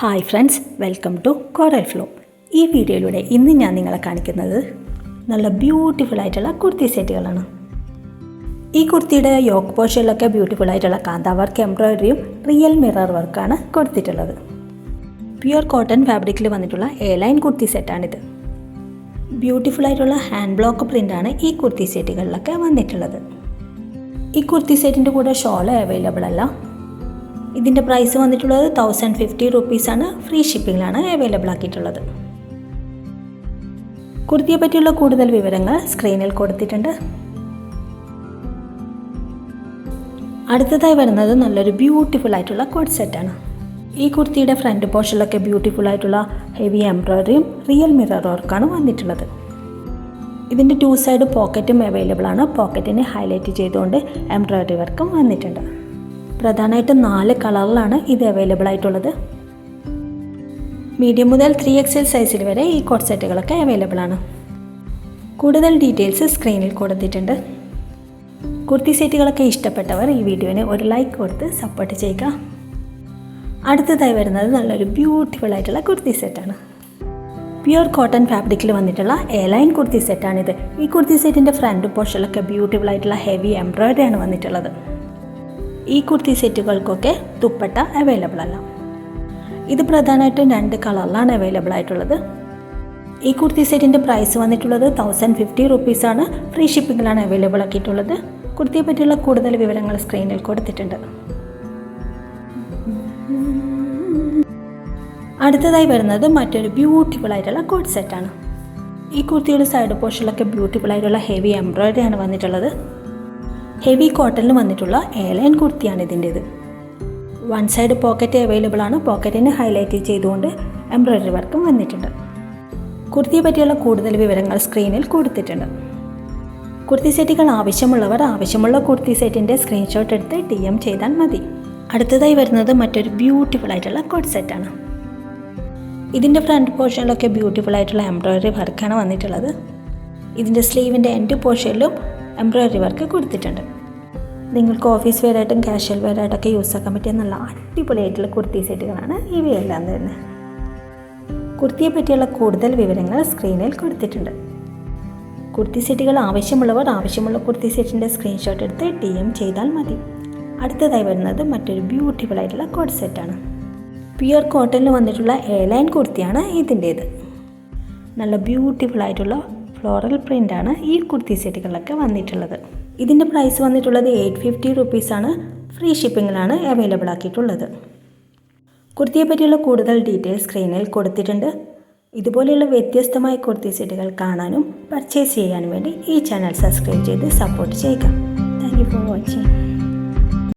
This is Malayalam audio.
Hi friends welcome to Coral Flow. ഈ വീഡിയോയിലൂടെ ഇന്ന് ഞാൻ നിങ്ങളെ കാണിക്കുന്നത് നല്ല ബ്യൂട്ടിഫുൾ ആയിട്ടുള്ള കുർത്തി സെറ്റുകളാണ്. ഈ കുർത്തിയുടെ യോക്ക് പോഷനിലൊക്കെ ബ്യൂട്ടിഫുൾ ആയിട്ടുള്ള കാന്ത വർക്ക് എംബ്രോയിഡറിയും റിയൽ മിറർ വർക്കാണ് കൊടുത്തിട്ടുള്ളത്. പ്യുർ കോട്ടൺ ഫാബ്രിക്കിൽ വന്നിട്ടുള്ള എ ലൈൻ കുർത്തി സെറ്റാണിത്. ബ്യൂട്ടിഫുൾ ആയിട്ടുള്ള ഹാൻഡ് ബ്ലോക്ക് പ്രിന്റാണ് ഈ കുർത്തി സെറ്റുകളിലൊക്കെ വന്നിട്ടുള്ളത്. ഈ കുർത്തി സെറ്റിന്റെ കൂടെ ഷോൾ അവൈലബിൾ അല്ല. ഇതിന്റെ പ്രൈസ് വന്നിട്ടുള്ളത് തൗസൻഡ് ഫിഫ്റ്റി റുപ്പീസാണ് ഫ്രീ ഷിപ്പിങ്ങിലാണ് അവൈലബിൾ ആക്കിയിട്ടുള്ളത്. കുർത്തിയെ പറ്റിയുള്ള കൂടുതൽ വിവരങ്ങൾ സ്ക്രീനിൽ കൊടുത്തിട്ടുണ്ട്. അടുത്തതായി വരുന്നത് നല്ലൊരു ബ്യൂട്ടിഫുൾ ആയിട്ടുള്ള കോഡ് സെറ്റാണ് ഈ കുർത്തിയുടെ ഫ്രണ്ട് പോർഷനിലൊക്കെ ബ്യൂട്ടിഫുൾ ആയിട്ടുള്ള ഹെവി എംബ്രോയ്ഡറിയും റിയൽ മിറർ വർക്കാണ് വന്നിട്ടുള്ളത്. ഇതിന്റെ ടു സൈഡ് പോക്കറ്റും അവൈലബിൾ ആണ്. പോക്കറ്റിനെ ഹൈലൈറ്റ് ചെയ്തുകൊണ്ട് എംബ്രോയ്ഡറി വർക്കും വന്നിട്ടുണ്ട്. പ്രധാനമായിട്ടും നാല് കളറിലാണ് ഇത് അവൈലബിൾ ആയിട്ടുള്ളത്. മീഡിയം മുതൽ ത്രീ എക്സ് സൈസിൽ വരെ ഈ കോട്ട് സെറ്റുകളൊക്കെ അവൈലബിൾ ആണ്. കൂടുതൽ ഡീറ്റെയിൽസ് സ്ക്രീനിൽ കൊടുത്തിട്ടുണ്ട്. കുർത്തി സെറ്റുകളൊക്കെ ഇഷ്ടപ്പെട്ടവർ ഈ വീഡിയോന് ഒരു ലൈക്ക് കൊടുത്ത് സപ്പോർട്ട് ചെയ്യുക. അടുത്തതായി വരുന്നത് നല്ലൊരു ബ്യൂട്ടിഫുൾ ആയിട്ടുള്ള കുർത്തി സെറ്റാണ് പ്യുർ കോട്ടൺ ഫാബ്രിക്കിൽ വന്നിട്ടുള്ള എ ലൈൻ കുർത്തി സെറ്റാണിത് ഈ കുർത്തി സെറ്റിന്റെ ഫ്രണ്ട് പോർഷനിലൊക്കെ ബ്യൂട്ടിഫുൾ ആയിട്ടുള്ള ഹെവി എംബ്രോയ്ഡറി ആണ് വന്നിട്ടുള്ളത്. ഈ കുർത്തി സെറ്റുകൾക്കൊക്കെ തുപ്പട്ട അവൈലബിൾ അല്ല. ഇത് പ്രധാനമായിട്ടും രണ്ട് കളറിലാണ് അവൈലബിൾ ആയിട്ടുള്ളത്. ഈ കുർത്തി സെറ്റിന്റെ പ്രൈസ് വന്നിട്ടുള്ളത് തൗസൻഡ് ഫിഫ്റ്റി റുപ്പീസാണ് ഫ്രീ ഷിപ്പിങ്ങിലാണ് അവൈലബിൾ ആക്കിയിട്ടുള്ളത്. കുർത്തിയെ പറ്റിയുള്ള കൂടുതൽ വിവരങ്ങൾ സ്ക്രീനിൽ കൊടുത്തിട്ടുണ്ട്. അടുത്തതായി വരുന്നത് മറ്റൊരു ബ്യൂട്ടിഫുൾ ആയിട്ടുള്ള കോട്ട് സെറ്റാണ് ഈ കുർത്തിയുടെ സൈഡ് പോർഷനിലൊക്കെ ബ്യൂട്ടിഫുൾ ആയിട്ടുള്ള ഹെവി എംബ്രോയ്ഡറി ആണ് വന്നിട്ടുള്ളത്. ഹെവി കോട്ടണിൽ വന്നിട്ടുള്ള എയർലൈൻ കുർത്തിയാണ് ഇതിന്റേത്. വൺ സൈഡ് പോക്കറ്റ് അവൈലബിൾ ആണ്. പോക്കറ്റിന് ഹൈലൈറ്റ് ചെയ്തുകൊണ്ട് എംബ്രോയ്ഡറി വർക്കും വന്നിട്ടുണ്ട്. കുർത്തിയെ പറ്റിയുള്ള കൂടുതൽ വിവരങ്ങൾ സ്ക്രീനിൽ കൊടുത്തിട്ടുണ്ട്. കുർത്തി സെറ്റുകൾ ആവശ്യമുള്ളവർ ആവശ്യമുള്ള കുർത്തി സെറ്റിന്റെ സ്ക്രീൻഷോട്ട് എടുത്ത് ഡി എം ചെയ്താൽ മതി. അടുത്തതായി വരുന്നത് മറ്റൊരു ബ്യൂട്ടിഫുൾ ആയിട്ടുള്ള കോട്ട് സെറ്റാണ് ഇതിന്റെ ഫ്രണ്ട് പോർഷനിലൊക്കെ ബ്യൂട്ടിഫുൾ ആയിട്ടുള്ള എംബ്രോയ്ഡറി വർക്കാണ് വന്നിട്ടുള്ളത്. ഇതിന്റെ സ്ലീവിന്റെ എൻഡ് പോർഷനിലും എംബ്രോയ്ഡറി വർക്ക് കൊടുത്തിട്ടുണ്ട്. നിങ്ങൾക്ക് ഓഫീസ് വെയർ ആയിട്ടും കാഷ്വൽ വെയർ ആയിട്ടൊക്കെ യൂസ് ആക്കാൻ പറ്റിയ നല്ല അടിപൊളിയായിട്ടുള്ള കുർത്തി സെറ്റുകളാണ് ഇവയെല്ലാം തന്നെ കുർത്തിയെ പറ്റിയുള്ള കൂടുതൽ വിവരങ്ങൾ സ്ക്രീനിൽ കൊടുത്തിട്ടുണ്ട്. കുർത്തി സെറ്റുകൾ ആവശ്യമുള്ളവർ ആവശ്യമുള്ള കുർത്തി സെറ്റിന്റെ സ്ക്രീൻഷോട്ട് എടുത്ത് ടി എം ചെയ്താൽ മതി. അടുത്തതായി വരുന്നത് മറ്റൊരു ബ്യൂട്ടിഫുൾ ആയിട്ടുള്ള കോട്ട് സെറ്റാണ്. പ്യുർ കോട്ടണിൽ വന്നിട്ടുള്ള എ ലൈൻ കുർത്തിയാണ് ഇതിന്റേത് നല്ല ബ്യൂട്ടിഫുൾ ആയിട്ടുള്ള ഫ്ലോറൽ പ്രിന്റാണ് ഈ കുർത്തി സെറ്റുകളിലൊക്കെ വന്നിട്ടുള്ളത്. ഇതിന്റെ പ്രൈസ് വന്നിട്ടുള്ളത് എയ്റ്റ് ഫിഫ്റ്റി റുപ്പീസാണ് ഫ്രീ ഷിപ്പിങ്ങിലാണ് അവൈലബിൾ ആക്കിയിട്ടുള്ളത്. കുർത്തിയെ പറ്റിയുള്ള കൂടുതൽ ഡീറ്റെയിൽസ് സ്ക്രീനിൽ കൊടുത്തിട്ടുണ്ട്. ഇതുപോലെയുള്ള വ്യത്യസ്തമായ കുർത്തി സെറ്റുകൾ കാണാനും പർച്ചേസ് ചെയ്യാനും വേണ്ടി ഈ ചാനൽ സബ്സ്ക്രൈബ് ചെയ്ത് സപ്പോർട്ട് ചെയ്യുക. Thank you for watching